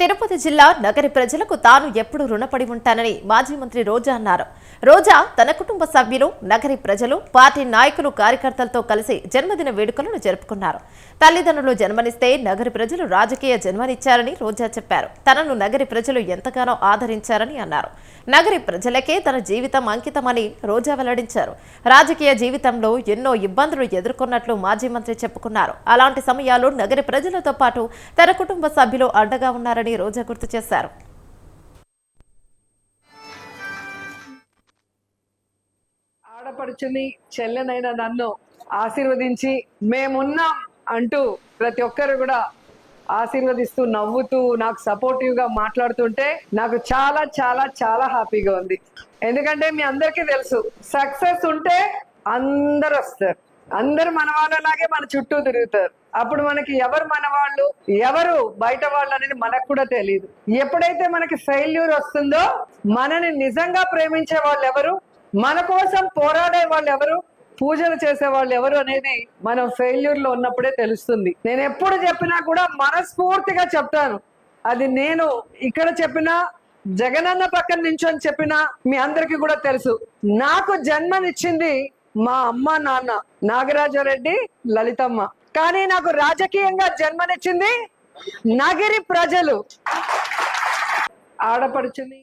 తిరుపతి జిల్లా నగరి ప్రజలకు తాను ఎప్పుడు రుణపడి ఉంటానని మాజీ మంత్రి రోజా అన్నారు. రోజా తన కుటుంబ సభ్యులు నగరి ప్రజలు పార్టీ నాయకులు కార్యకర్తలతో కలిసి జన్మదిన వేడుకలను జరుపుకున్నారు. తల్లిదండ్రులు జన్మనిస్తే నగరి ప్రజలు రాజకీయ జన్మనిచ్చారని రోజా చెప్పారు. తనను నగరి ప్రజలు ఎంతగానో ఆదరించారని అన్నారు. నగరి ప్రజలకే తన జీవితం అంకితమని రోజా వెల్లడించారు. రాజకీయ జీవితంలో ఎన్నో ఇబ్బందులు ఎదుర్కొన్నట్లు మాజీ మంత్రి చెప్పుకున్నారు. అలాంటి సమయాల్లో నగరి ప్రజలతో పాటు తన కుటుంబ సభ్యులు అండగా ఉన్నారని రోజా గుర్తు చేశారు. ఆడపడుచుని చెల్లెనైన నన్ను ఆశీర్వదించి మేమున్నాం అంటూ ప్రతి ఒక్కరు కూడా ఆశీర్వదిస్తూ నవ్వుతూ నాకు సపోర్టివ్గా మాట్లాడుతుంటే నాకు చాలా చాలా చాలా హ్యాపీగా ఉంది. ఎందుకంటే మీ అందరికీ తెలుసు సక్సెస్ ఉంటే అందరు వస్తారు. అందరు మన వాళ్ళలాగే మన చుట్టూ తిరుగుతారు. అప్పుడు మనకి ఎవరు మన వాళ్ళు ఎవరు బయట వాళ్ళు అనేది మనకు కూడా తెలియదు ఎప్పుడైతే మనకి ఫెయిల్యూర్ వస్తుందో మనని నిజంగా ప్రేమించే వాళ్ళు ఎవరు మన కోసం పోరాడే వాళ్ళు ఎవరు పూజలు చేసే వాళ్ళు ఎవరు అనేది మనం ఫెయిల్యూర్లో ఉన్నప్పుడే తెలుస్తుంది. నేను ఎప్పుడు చెప్పినా కూడా మనస్ఫూర్తిగా చెప్తాను. అది నేను ఇక్కడ చెప్పినా జగనన్న పక్కన నించొని చెప్పినా మీ అందరికీ కూడా తెలుసు. నాకు జన్మనిచ్చింది మా అమ్మ నాన్న నాగరాజరెడ్డి లలితమ్మ. కానీ నాకు రాజకీయంగా జన్మనిచ్చింది నగిరి ప్రజలు. ఆడపడుచుని